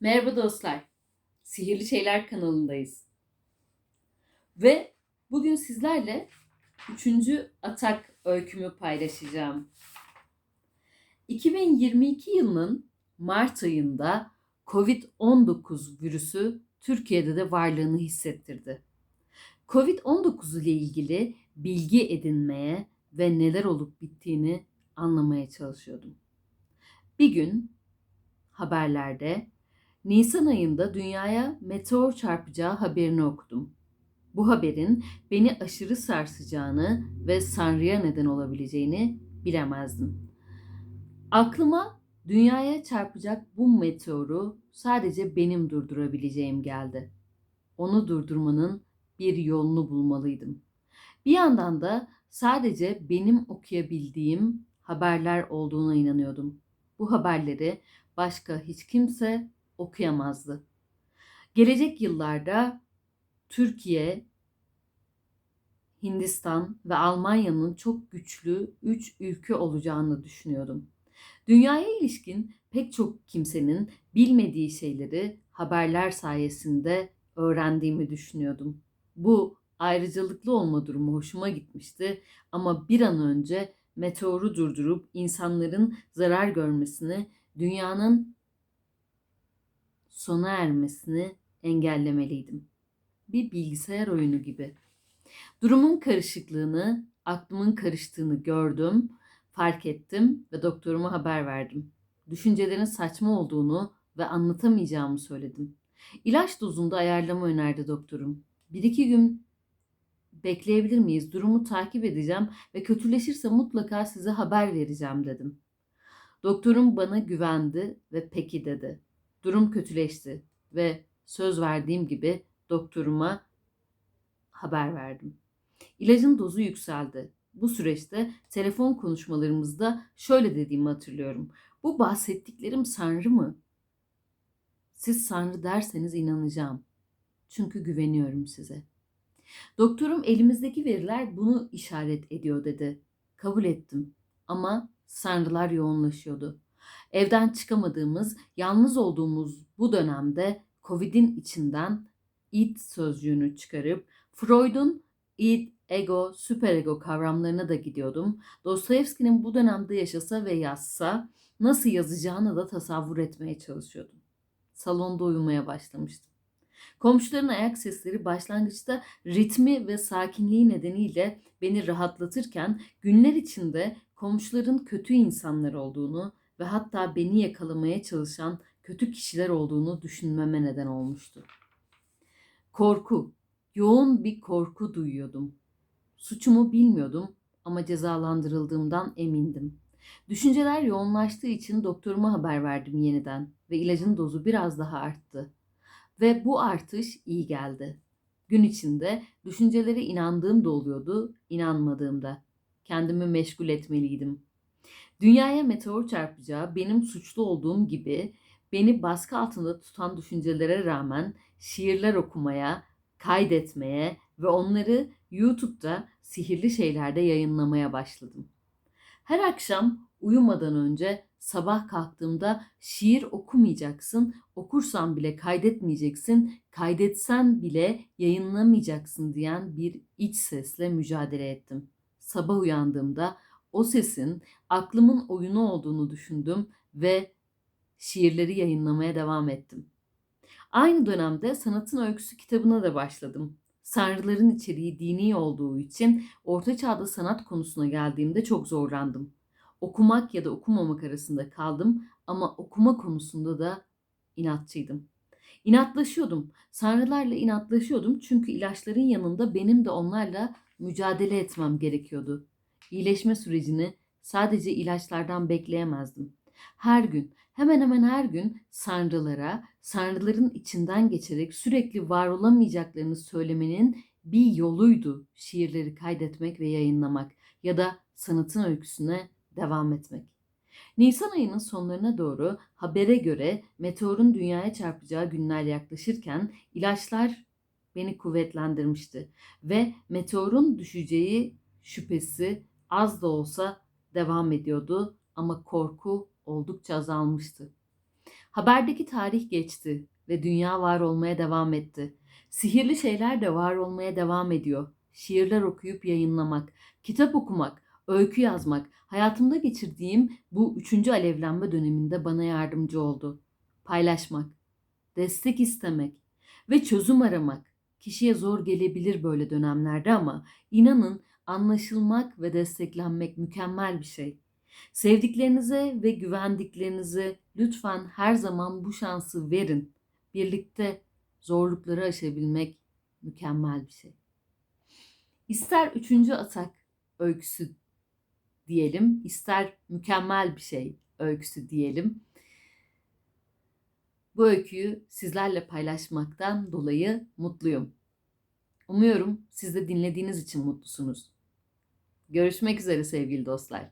Merhaba dostlar. Sihirli Şeyler kanalındayız. Ve bugün sizlerle üçüncü atak öykümü paylaşacağım. 2022 yılının Mart ayında Covid-19 virüsü Türkiye'de de varlığını hissettirdi. Covid-19 ile ilgili bilgi edinmeye ve neler olup bittiğini anlamaya çalışıyordum. Bir gün haberlerde Nisan ayında dünyaya meteor çarpacağı haberini okudum. Bu haberin beni aşırı sarsacağını ve sanrıya neden olabileceğini bilemezdim. Aklıma dünyaya çarpacak bu meteoru sadece benim durdurabileceğim geldi. Onu durdurmanın bir yolunu bulmalıydım. Bir yandan da sadece benim okuyabildiğim haberler olduğuna inanıyordum. Bu haberleri başka hiç kimse okuyamazdı. Gelecek yıllarda Türkiye, Hindistan ve Almanya'nın çok güçlü üç ülke olacağını düşünüyordum. Dünyaya ilişkin pek çok kimsenin bilmediği şeyleri haberler sayesinde öğrendiğimi düşünüyordum. Bu ayrıcalıklı olma durumu hoşuma gitmişti ama bir an önce meteoru durdurup insanların zarar görmesini, dünyanın sona ermesini engellemeliydim. Bir bilgisayar oyunu gibi. Durumun karışıklığını, aklımın karıştığını gördüm, fark ettim ve doktoruma haber verdim. Düşüncelerin saçma olduğunu ve anlatamayacağımı söyledim. İlaç dozunda ayarlama önerdi doktorum. Bir iki gün bekleyebilir miyiz? Durumu takip edeceğim ve kötüleşirse mutlaka size haber vereceğim dedim. Doktorum bana güvendi ve peki dedi. Durum kötüleşti ve söz verdiğim gibi doktoruma haber verdim. İlacın dozu yükseldi. Bu süreçte telefon konuşmalarımızda şöyle dediğimi hatırlıyorum. Bu bahsettiklerim Sanrı mı? Siz Sanrı derseniz inanacağım. Çünkü güveniyorum size. Doktorum elimizdeki veriler bunu işaret ediyor dedi. Kabul ettim ama sanrılar yoğunlaşıyordu. Evden çıkamadığımız, yalnız olduğumuz bu dönemde Covid'in içinden id sözcüğünü çıkarıp Freud'un id, ego, süperego kavramlarına da gidiyordum. Dostoyevski'nin bu dönemde yaşasa ve yazsa nasıl yazacağını da tasavvur etmeye çalışıyordum. Salonda uyumaya başlamıştım. Komşuların ayak sesleri başlangıçta ritmi ve sakinliği nedeniyle beni rahatlatırken günler içinde komşuların kötü insanlar olduğunu ve hatta beni yakalamaya çalışan kötü kişiler olduğunu düşünmeme neden olmuştu. Korku, yoğun bir korku duyuyordum. Suçumu bilmiyordum ama cezalandırıldığımdan emindim. Düşünceler yoğunlaştığı için doktoruma haber verdim yeniden ve ilacın dozu biraz daha arttı. Ve bu artış iyi geldi. Gün içinde düşüncelere inandığım da oluyordu, inanmadığım da. Kendimi meşgul etmeliydim. Dünyaya meteor çarpacağı benim suçlu olduğum gibi beni baskı altında tutan düşüncelere rağmen şiirler okumaya, kaydetmeye ve onları YouTube'da sihirli şeylerde yayınlamaya başladım. Her akşam uyumadan önce sabah kalktığımda şiir okumayacaksın, okursan bile kaydetmeyeceksin, kaydetsen bile yayınlamayacaksın diyen bir iç sesle mücadele ettim. Sabah uyandığımda o sesin aklımın oyunu olduğunu düşündüm ve şiirleri yayınlamaya devam ettim. Aynı dönemde Sanatın Öyküsü kitabına da başladım. Sanrıların içeriği dini olduğu için orta çağda sanat konusuna geldiğimde çok zorlandım. Okumak ya da okumamak arasında kaldım ama okuma konusunda da inatçıydım. İnatlaşıyordum. Sanrılarla inatlaşıyordum çünkü ilaçların yanında benim de onlarla mücadele etmem gerekiyordu. İyileşme sürecini sadece ilaçlardan bekleyemezdim. Her gün, hemen hemen her gün sanrılara, sanrıların içinden geçerek sürekli var olamayacaklarını söylemenin bir yoluydu şiirleri kaydetmek ve yayınlamak ya da sanatın öyküsüne devam etmek. Nisan ayının sonlarına doğru habere göre meteorun dünyaya çarpacağı günler yaklaşırken ilaçlar beni kuvvetlendirmişti ve meteorun düşeceği şüphesi az da olsa devam ediyordu ama korku oldukça azalmıştı. Haberdeki tarih geçti ve dünya var olmaya devam etti. Sihirli şeyler de var olmaya devam ediyor. Şiirler okuyup yayınlamak, kitap okumak, öykü yazmak, hayatımda geçirdiğim bu üçüncü alevlenme döneminde bana yardımcı oldu. Paylaşmak, destek istemek ve çözüm aramak. Kişiye zor gelebilir böyle dönemlerde ama inanın anlaşılmak ve desteklenmek mükemmel bir şey. Sevdiklerinize ve güvendiklerinize lütfen her zaman bu şansı verin. Birlikte zorlukları aşabilmek mükemmel bir şey. İster üçüncü atak öyküsü diyelim, ister mükemmel bir şey öyküsü diyelim. Bu öyküyü sizlerle paylaşmaktan dolayı mutluyum. Umuyorum siz de dinlediğiniz için mutlusunuz. Görüşmek üzere sevgili dostlar.